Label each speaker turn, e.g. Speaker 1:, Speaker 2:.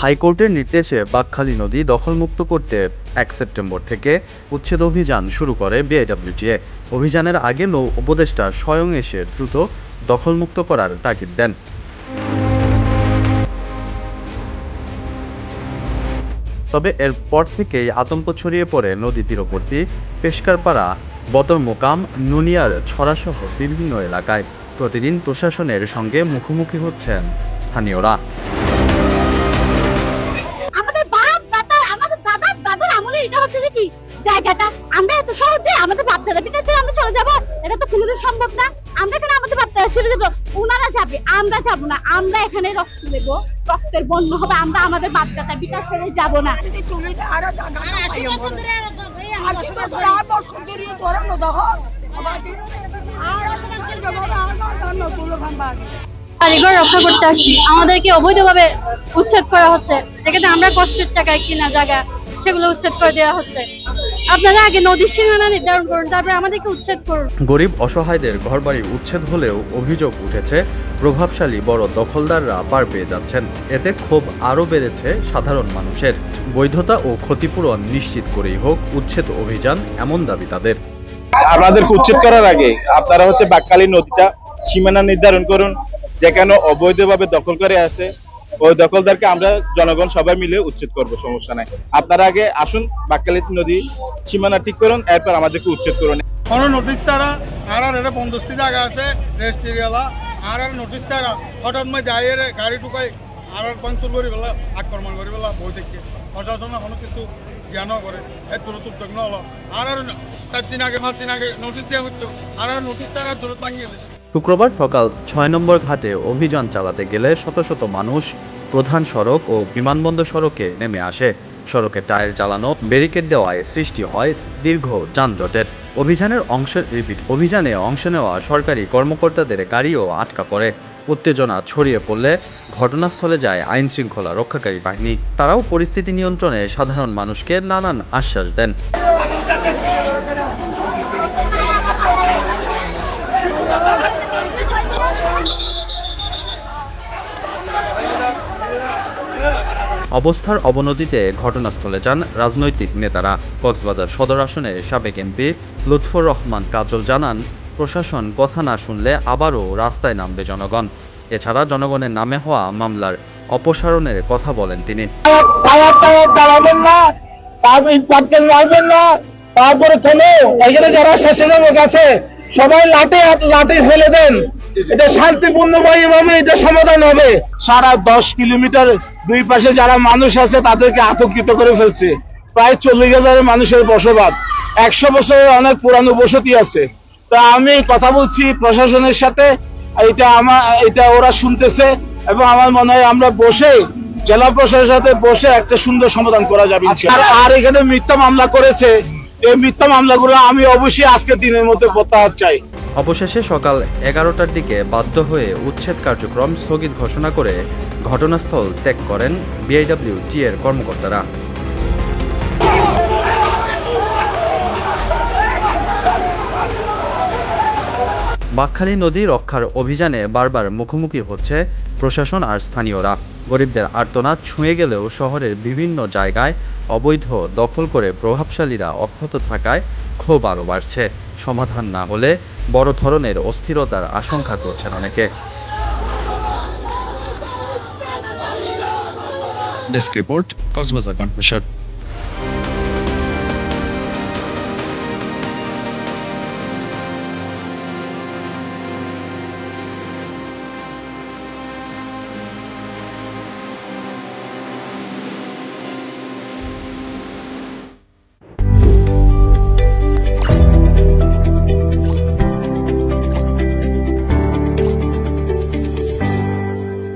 Speaker 1: হাইকোর্টের নির্দেশে বাকখালী নদী দখলমুক্ত করতে এক সেপ্টেম্বর থেকে উচ্ছেদ অভিযান শুরু করে বিআইডব্লিউটিএ অভিযানের আগে নৌ উপদেষ্টা স্বয়ং এসে দ্রুত দখলমুক্ত করার তাগিদ দেন। তবে এরপর থেকেই আতঙ্ক ছড়িয়ে পড়ে নদী তীরবর্তী পেশকারপাড়া বদর মোকাম নুনিয়ার ছড়াসহ বিভিন্ন এলাকায়। প্রতিদিন প্রশাসনের সঙ্গে মুখোমুখি হচ্ছেন স্থানীয়রা।
Speaker 2: না আমরা কেন আমাদের বাপ ছেড়ে দেবো। ওনারা যাবে আমরা যাব না। আমরা এখানে রক্ত দেবো। রক্তের বন্য হবে আমরা আমাদের বাপ দাদা পিতা ছেড়ে যাব না।
Speaker 3: কারিগর রক্ষা করতে আসছি। আমাদেরকে অবৈধভাবে উচ্ছেদ করা হচ্ছে। যেখানে আমরা কষ্টের টাকায় কিনা জায়গা সেগুলো উচ্ছেদ করে দেওয়া হচ্ছে। আপনারা আগে নদীর সীমানা নির্ধারণ করুন তারপরে আমাদেরকে উচ্ছেদ করুন।
Speaker 1: গরিব অসহায়দের ঘরবাড়ি উচ্ছেদ হলেও অভিযোগ উঠেছে প্রভাবশালী বড় দখলদাররা পার পেয়ে যাচ্ছেন। এতে ক্ষোভ আরও বেড়েছে সাধারণ মানুষের। বৈধতা ও ক্ষতিপূরণ নিশ্চিত করেই হোক উচ্ছেদ অভিযান এমন দাবি তাদের।
Speaker 4: আমাদেরকে উচ্ছেদ করার আগে আপনারা হচ্ছে বাক্কালী নদীটা সীমানা নির্ধারণ করুন যেখানে অবৈধভাবে দখল করে আছে। ওই দখলদারকে আমরা জনগণ সবাই মিলে উচ্ছেদ করব, সমস্যা নাই। আপনারা আগে আসুন বাক্কালী নদী সীমানা ঠিক করুন, এরপর আমাদেরকে উচ্ছেদ করুন।
Speaker 5: নোটিশ ছাড়া আর আর এটা বন্দোস্তি জায়গা আছে আর আর নোটিশ ছাড়া হঠাৎ মই যাই গাড়ি ঢুকাই আর আর পাঞ্চুর করি পেলা আক্রমণ করি পেলা বই কিছু জ্ঞানও করে, এই আর আর চার দিন আগে, পাঁচ দিন আগে নোটিশ দেওয়া হচ্ছে আর আর নোটিশ ছাড়া দূরত ভাঙিয়ে দিচ্ছে
Speaker 1: শুক্রবার সকাল ছয় নম্বর ঘাটে অভিযান চালাতে গেলে শত শত মানুষ প্রধান সড়ক ও বিমানবন্দর সড়কে নেমে আসে। সড়কে টায়ার জ্বালানো, ব্যারিকেড দেওয়ায় সৃষ্টি হয় দীর্ঘ যানজটের। অভিযানের অংশ অভিযানে অংশ নেওয়া সরকারি কর্মকর্তাদের গাড়িও আটকা পড়ে। উত্তেজনা ছড়িয়ে পড়লে ঘটনাস্থলে যায় আইন শৃঙ্খলা রক্ষাকারী বাহিনী। তারাও পরিস্থিতি নিয়ন্ত্রণে সাধারণ মানুষকে নানান আশ্বাস দেন। অবস্থার অবনতিতে ঘটনাস্থলে যান রাজনৈতিক নেতারা। কক্সবাজার সদর আসনের সাবেক এমপি লুৎফর রহমান কাজল জানান, প্রশাসন কথা না শুনলে আবারও রাস্তায় নামবে জনগণ। এছাড়া জনগণের নামে হওয়া মামলার অপসারণের কথা বলেন তিনি।
Speaker 6: তারপর এখানে যারা স্বেচ্ছাসেবক আছে, সবাই লাঠি লাঠি ফেলে দেন। এটা শান্তিপূর্ণ ভাবে এটা সমাধান হবে। সারা দশ কিলোমিটার দুই পাশে যারা মানুষ আছে, তাদেরকে আতঙ্কিত করে ফেলছে। প্রায় চল্লিশ হাজার মানুষের বসবাস। একশো বছরের অনেক পুরানো বসতি আছে। তা আমি কথা বলছি প্রশাসনের সাথে। এটা আমার, এটা ওরা শুনতেছে এবং আমার মনে হয় আমরা বসে, জেলা প্রশাসনের সাথে বসে একটা সুন্দর সমাধান করা যাবে আর আর এখানে মিথ্যা মামলা করেছে। এই মিথ্যা মামলাগুলো আমি অবশ্যই আজকের দিনের মধ্যে প্রত্যাহার চাই।
Speaker 1: অবশেষে সকাল এগারোটার দিকে বাধ্য হয়ে উচ্ছেদ কার্যক্রম স্থগিত ঘোষণা করে ঘটনাস্থল ত্যাগ করেন বিআইডব্লিউ টি এর কর্মকর্তারা। বাকখালী নদী রক্ষার অভিযানে বারবার মুখোমুখি হচ্ছে প্রশাসন আর স্থানীয়রা। গরিবদের আর্তনাদ ছুঁয়ে গেলেও শহরের বিভিন্ন জায়গায় অবৈধ দখল করে প্রভাবশালীরা অক্ষত থাকায় ক্ষোভ আরও বাড়ছে। সমাধান না হলে বড় ধরনের অস্থিরতার আশঙ্কা করছেন অনেকে।
Speaker 7: Desk report Cox's Bazar